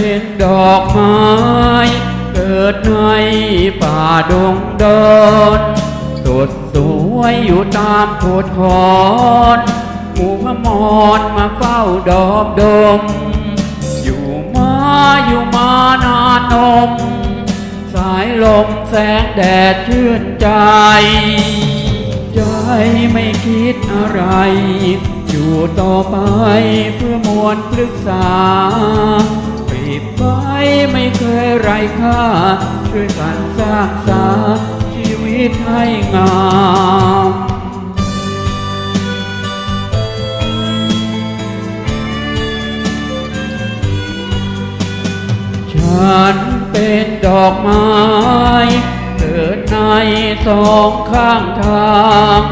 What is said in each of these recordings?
เป็นดอกไม้ เกิดในป่าดงดอนสดสวยอยู่ตามโขดคอนหมู่มามอนมาเฝ้าดอกดม อยู่มาอยู่มานานนม สายลมแสงแดดชื่นใจ ใจไม่คิดอะไร อยู่ต่อไปเพื่อมวลปรึกษาม เคยไร้ค่าช่วยกันสร้างสรรค์ชีวิตให้งามฉันเป็นดอกไม้เกิดในสองข้างทาง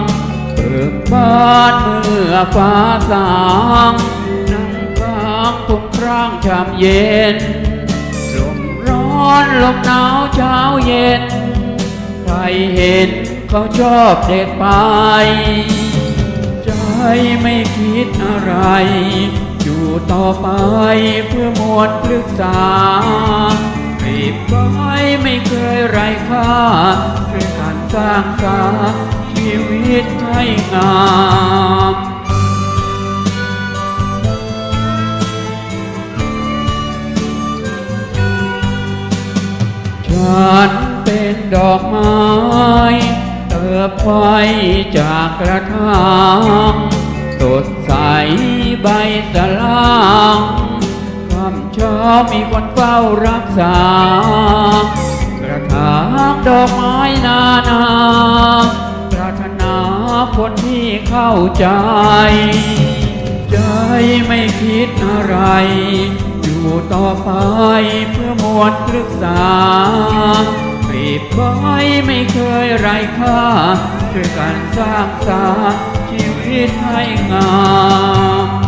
เปิดบ้านเมื่อฟ้าสางนั่งกลางทุ่งครางชามเย็น อนลมหนาวเช้าเย็น ใครเห็นเขาชอบเด็กไป ใจไม่คิดอะไร อยู่ต่อไปเพื่อหมวลปรึกษาปรีบไว้ไม่เคยไร้ค่าช่วยกันสร้างสรรค์ชีวิตให้งาม ดอกไม้เติบไฟจากกระถางสดใสใบสลางคำเช้ามีคนเฝ้ารักษา กระถางดอกไม้นานาปรารถนาคนที่เข้าใจ ใจไม่คิดอะไร อยู่ต่อไปเพื่อมวลปรึกษา รีบไว้ไม่เคยไร้ค่า ช่วยกันสร้างสรรค์ชีวิตให้งาม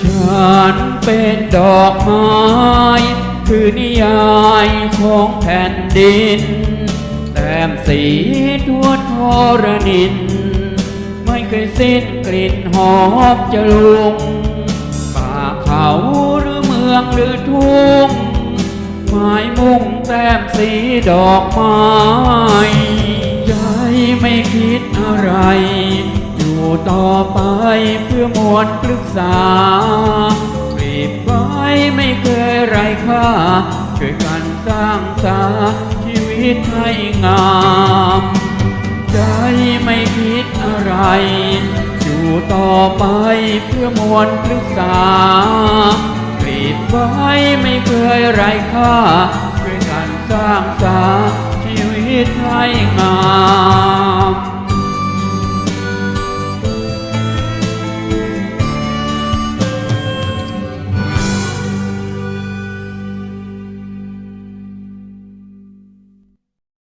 ฉันเป็นดอกไม้ คือนิยายของแผ่นดิน แต้มสีทั่วทรนิน ไม่เคยสิ้นกลิ่นหอมจะลุงป่าเขาหรือเมืองหรือทุ่งหมายมุ่งแต้มสีดอกไม้ใจไม่คิดอะไร อยู่ต่อไปเพื่อมวลปรึกษา ช่วยกันสร้างสรรค์ชีวิตให้งาม ใจไม่คิดอะไร อยู่ต่อไปเพื่อมวลปรึกษาปรีบไว้ไม่เคยไร้ค่าช่วยกันสร้างสรรค์ชีวิตให้งาม